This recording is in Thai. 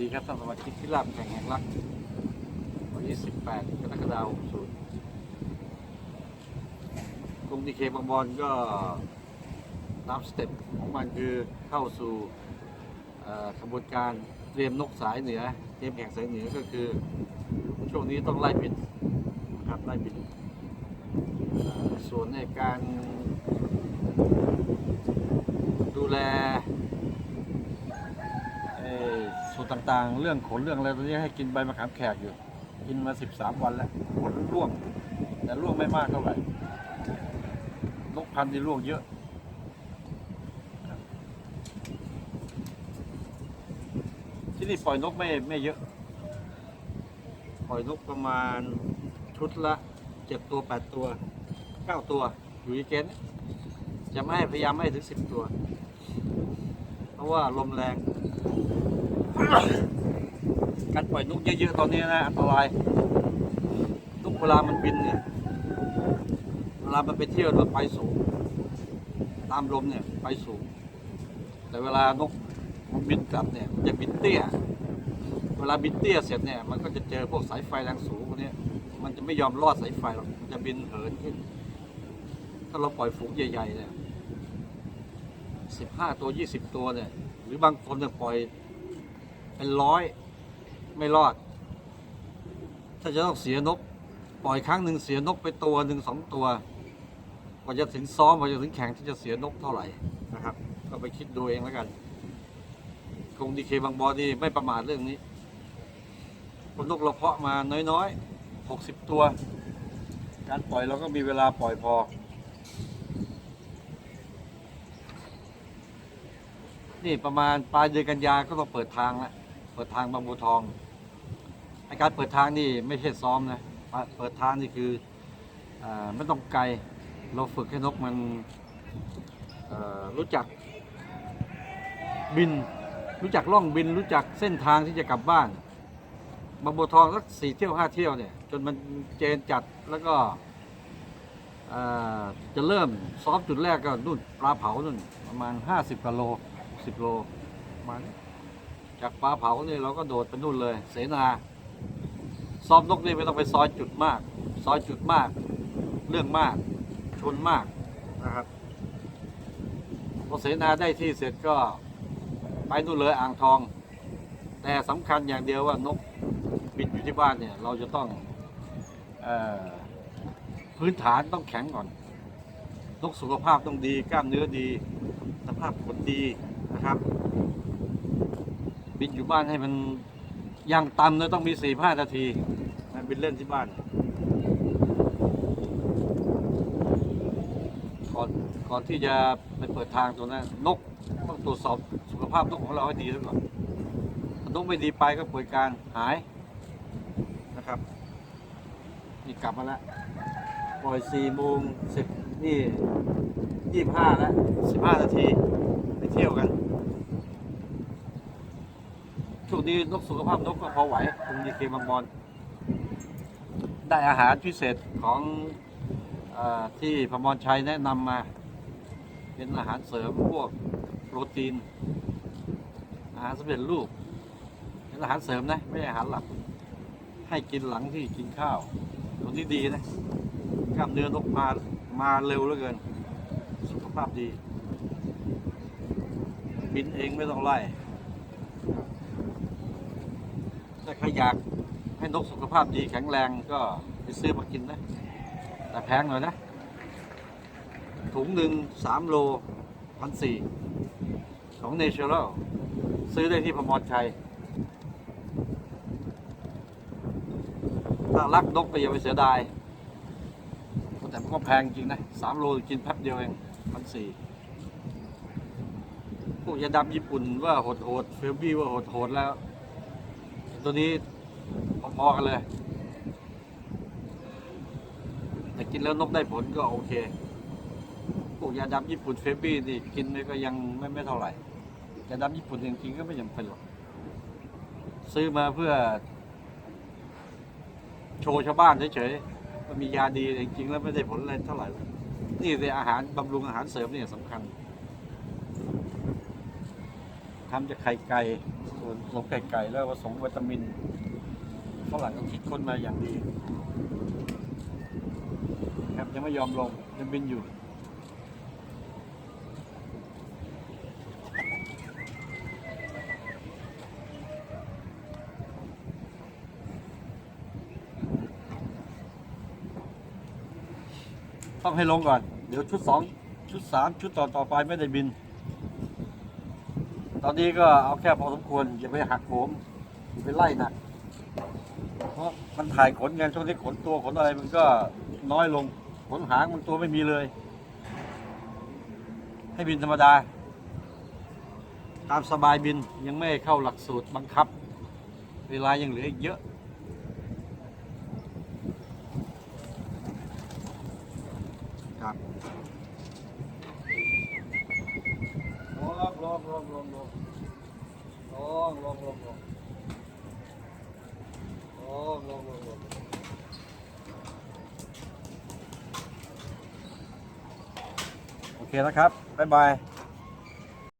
ดีครับท่านสมาชิกที่ราบแข่งแห่งรักวันที่18กรกฎาคม60กรุงดีเคบางบอนก็ตามสเต็ปของมันคือเข้าสู่กระบวนการเตรียมนกสายเหนือ เตรียมแข่งสายเหนือก็คือ ช่วงนี้ต้องไล่บินนะครับไล่บินเอ่อส่วนในการดูแล สูตรต่างๆ เรื่องขนเรื่องอะไรตอนนี้ให้กินใบมะขามแขกอยู่ กินมา 13 วันแล้วขนร่วง แต่ร่วงไม่มากเท่าไหร่นกพันธุ์ที่ร่วงเยอะที่นี่ปล่อยนกไม่ไม่เยอะ ปล่อยนกประมาณชุดละเจ็ดตัวแปดตัวเก้าตัว อยู่ที่เกณฑ์เนี่ยจะไม่ให้พยายามไม่ให้ถึงสิบตัว เพราะว่าลมแรง การปล่อยนกเยอะๆตอนนี้นะอันตรายนกเวลามันบินเนี่ยเวลามันไปเที่ยวมันไปสูง ตามลมเนี่ยไปสูง แต่เวลานกมันบินกลับเนี่ยมันจะบินเตี้ย เวลาบินเตี้ยเสร็จเนี่ยมันก็จะเจอพวกสายไฟแรงสูงพวกเนี้ยมันจะไม่ยอมรอดสายไฟหรอกมันจะบินเหินขึ้น ถ้าเราปล่อยฝูงใหญ่ๆเนี่ยสิบห้าตัวยี่สิบตัวเนี่ย หรือบางคนเนี่ยปล่อย เป็นร้อย ไม่รอด ถ้าจะต้องเสียนกปล่อยครั้งหนึ่งเสียนกไปตัวหนึ่งสองตัวกว่าจะถึงซ้อมกว่าจะถึงแข่งที่จะเสียนกเท่าไหร่นะครับ ก็ไปคิดดูเองแล้วกันคงดีเคบางบอนี่ไม่ประมาทเรื่องนี้คนนกเราเพาะมาน้อยๆหกสิบตัว การปล่อยเราก็มีเวลาปล่อยพอ นี่ประมาณปลายเดือนกันยาก็ต้องเปิดทางแล้ว เปิดทางบางบัวทองไอการเปิดทางนี่ไม่ใช่ซ้อมนะเปิดทางนี่คืออไม่ต้องไกลเราฝึกให้นกมันรู้จักบิน รู้จักล่องบิน รู้จักเส้นทางที่จะกลับบ้านบางบัวทองสักสี่เที่ยวห้าเที่ยวเนี่ยจนมันเจนจัดแล้วก็จะเริ่มซ้อมจุดแรกก็นู่นปลาเผานู่นประมาณ 50กิโล 10 โลประมาณนี้ จากปลาเผาเนี่ยเราก็โดดไปนู่นเลย เสนาซ้อมนกนี่ไม่ต้องไปซอยจุดมาก ซอยจุดมาก เรื่องมาก ชนมากนะครับพอเสนาได้ที่เสร็จก็ไปนู่นเลยอ่างทอง แต่สำคัญอย่างเดียวว่านกบินอยู่ที่บ้านเนี่ย เราจะต้องออพื้นฐานต้องแข็งก่อน นกสุขภาพต้องดี กล้ามเนื้อดี สภาพขนดีนะครับ บินอยู่บ้านให้มันอย่างต่ำเลยต้องมีสี่ห้านาทีนะบินเล่นที่บ้านก่อนก่อนที่จะไปเปิดทางตัวนั้นนกต้องตรวจสอบสุขภาพนกของเราให้ดีซะก่อนถ้านกไม่ดีไปก็ป่วยการหายนะครับ นี่กลับมาแล้วปล่อยสี่โมงสิบนี่ยี่ห้าแล้วสิบห้านาทีไปเที่ยวกัน ช่วงนี้นกสุขภาพนกก็พอไหวคงดีเคบางบอลได้อาหารพิเศษของอที่พมรชัยแนะนำมา เป็นอาหารเสริมพวกโปรตีน อาหารสำเร็จรูปเป็นอาหารเสริมนะ ไม่ใช่อาหารหลัก ให้กินหลังที่กินข้าวตัวนี้ดีนะกล้ามเนื้อนกมามาเร็วเหลือเกิน สุขภาพดี บินเองไม่ต้องไล่ ถ้าใครอยากให้นกสุขภาพดีแข็งแรงก็ไปซื้อมากินนะแต่แพงหน่อยนะ ถุงหนึ่งสามโลพันสี่ของเนเชอรัลซื้อได้ที่พมรชัย ถ้ารักนกก็อย่าไปเสียดาย แต่มันก็แพงจริงนะสามโลกินแป๊บเดียวเองพันสี่พวกยาดำญี่ปุ่นว่าโหดโหดเฟลบี้ว่าโหดโหดแล้ว ตัวนี้พอๆกันเลย แต่กินแล้วนกได้ผลก็โอเคพวกยาดำญี่ปุ่นเฟบี้นี่กินไปก็ยังไม่ไม่เท่าไหร่ยาดำญี่ปุ่นจริงๆก็ไม่จำเป็นหรอกซื้อมาเพื่อ โชว์ชาวบ้านเฉยๆว่ามียาดีจริงๆแล้วไม่ได้ผลอะไรเท่าไหร่ นี่เป็นอาหารบำรุงอาหารเสริมเนี่ยสำคัญ ทำจากไข่ไก่ส่วนผสมไก่ไก่แล้วผสมวิตามินฝรั่งก็คิดค้นมาอย่างดีครับยังไม่ยอมลงยังบินอยู่ต้องให้ลงก่อน เดี๋ยวชุดสองชุดสามชุดต่อต่อไปไม่ได้บิน ตอนนี้ก็เอาแค่พอสมควรอย่าไปหักโหมอย่าไปไล่หนักเพราะมันถ่ายขนกันช่วงนี้ขนตัวขนอะไรมันก็น้อยลงขนหางมันตัวไม่มีเลย ให้บินธรรมดา ตามสบายบินยังไม่เข้าหลักสูตรบังคับ เวลายังเหลืออีกเยอะ โอเคนะครับ บ๊ายบาย